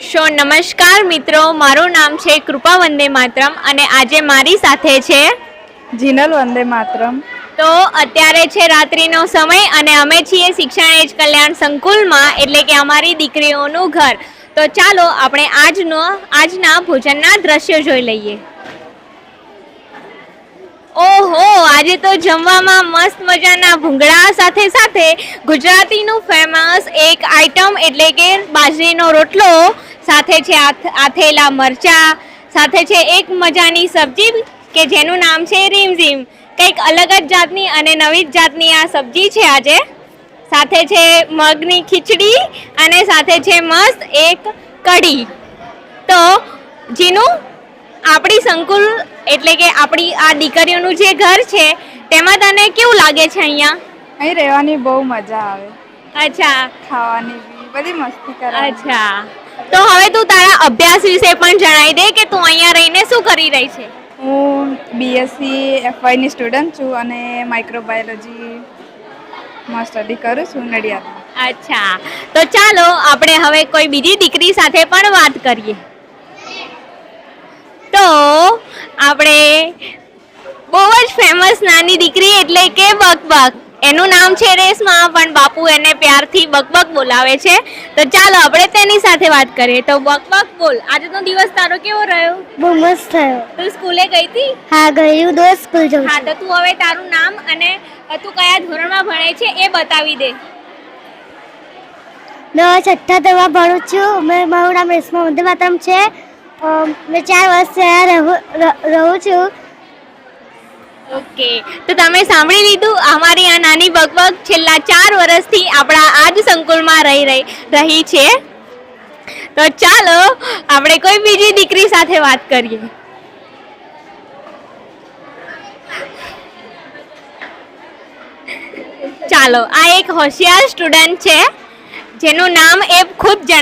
Show નમસ્કાર મિત્રો મારું નામ છે કૃપા વંદે માતરમ અને આજે મારી સાથે છે જીનલ વંદે માતરમ. તો અત્યારે છે રાત્રિનો સમય અને અમે છીએ શિક્ષણ એજ કલ્યાણ સંકુલમાં એટલે કે અમારી દીકરીઓનું ઘર. તો ચાલો આપણે આજનો આજના ભોજનના દ્રશ્યો જોઈ લઈએ. ઓહો આજે તો જમવામાં મસ્ત મજાના ભૂંગળા સાથે સાથે ગુજરાતીનું ફેમસ એક આઈટમ એટલે કે બાજરીનો રોટલો સાથે છે આથ- આથેલા મરચા સાથે છે એક મજાની સબ્જી કે જેનું નામ છે રીમઝીમ કંઈક અલગ જ જાતની અને નવી જ જાતની આ સબ્જી છે આજે. સાથે છે મગની ખીચડી અને સાથે છે મસ્ત એક કઢી. તો જેનું આપણી સંકુલ એટલે કે આપણી આ દીકરીઓનું જે ઘર છે તેમાં તને કેવું લાગે છે અહીંયા? અહીં રહેવાની બહુ મજા આવે. અચ્છા. ખાવાની બધી મસ્તી કરે અચ્છા. તો હવે તું તારા અભ્યાસ વિશે પણ જણાવી દે કે તું અહીંયા રહીને શું કરી રહી છે? હું બીએસસી એફઆઈની સ્ટુડન્ટ છું અને માઇક્રોબાયોલોજી માં સ્ટડી કરું છું નડિયાદમાં. અચ્છા. તો ચાલો આપણે હવે કોઈ બીજી દીકરી સાથે પણ વાત કરીએ. તો આપણે બહુ જ ફેમસ નાની દીકરી એટલે કે બકબક. એનું નામ છે રેશમા પણ બાપુ એને પ્યારથી બકબક બોલાવે છે. તો ચાલો આપણે તેની સાથે વાત કરીએ. તો બકબક બોલ આજનો દિવસ તારો કેવો રહ્યો? બહુ મસ્ત થયો. તું સ્કૂલે ગઈ હતી? હા ગયું દોસ્ત સ્કૂલ જઉં હા તો તું હવે તારું નામ અને તું કયા ધોરણમાં ભણે છે એ બતાવી દે. મેં છઠ્ઠા ધોરણમાં ભણું છું. મેં મારું નામ રેશમા વંદે માતરમ છે. મેં ચાર વર્ષ રહું છું. ઓકે. તો તમે સાંભળી લીધું, અમારી આ નાની બગબગ છેલ્લા ચાર વર્ષથી આપણા આ જ સંકુલમાં રહી રહી છે. તો ચાલો, આપણે કોઈ બીજી દીકરી સાથે વાત કરીએ. ચાલો, આ એક હોશિયાર સ્ટુડન્ટ છે, જેનું નામ એ ખુદ